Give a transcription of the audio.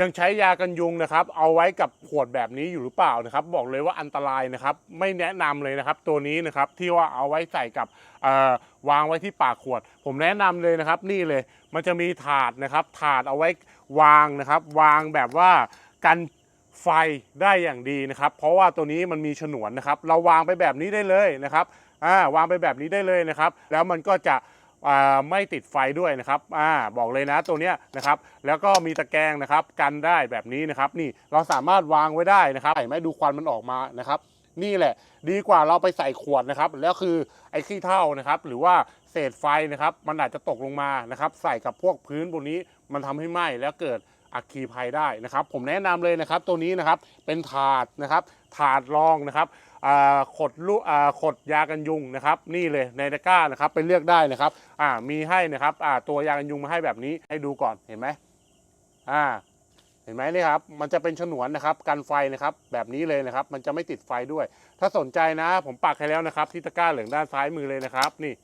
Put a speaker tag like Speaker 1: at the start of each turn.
Speaker 1: ยังใช้ยากันยุงนะครับ เอาไว้กับขวดแบบนี้อยู่หรือเปล่านะครับ บอกเลยว่าอันตรายนะครับ ไม่แนะนำเลยนะครับ ตัวนี้นะครับที่ว่าเอาไว้ใส่กับวางไว้ที่ปากขวด ผมแนะนำเลยนะครับ นี่เลยมันจะมีถาดนะครับ ถาดเอาไว้วางนะครับ วางแบบว่ากันไฟได้อย่างดีนะครับ เพราะว่าตัวนี้มันมีฉนวนนะครับ เราวางไปแบบนี้ได้เลยนะครับอ่าวางไปแบบนี้ได้เลยนะครับ แล้วมันก็จะ ไม่ติดไฟด้วยนะครับอ่าบอกเลยนะตัวเนี้ยนะครับแล้วก็มีตะแกรงนะครับกันได้แบบนี้นะครับนี่เราสามารถวางไว้ได้นะครับเห็นไหมดูควันมันออกมานะครับนี่แหละดีกว่าเราไปใส่ขวดนะครับแล้วคือไอ้ขี้เถ้านะครับหรือว่าเศษไฟนะครับมันอาจจะตกลงมานะครับใส่กับพวกพื้นบนนี้มันทำให้ไหม้แล้วเกิด อัคคีภัยได้นะครับ ผมแนะนำเลยนะครับตัวนี้นะครับเป็นถาดนะครับถาดรองนะครับขดลูกขดยากันยุงนะครับ นี่เลยในตะกร้านะครับไปเลือกได้นะครับอ่ามีให้นะครับอ่าตัวยากันยุงมาให้แบบนี้ให้ดูก่อนเห็นไหมอ่าเห็นไหมนี่ครับ มันจะเป็นฉนวนนะครับกันไฟนะครับ แบบนี้เลยนะครับ มันจะไม่ติดไฟด้วย ถ้าสนใจนะ ผมปักให้แล้วนะครับ ที่ตะกร้าเหลืองด้านซ้ายมือเลยนะครับ นี่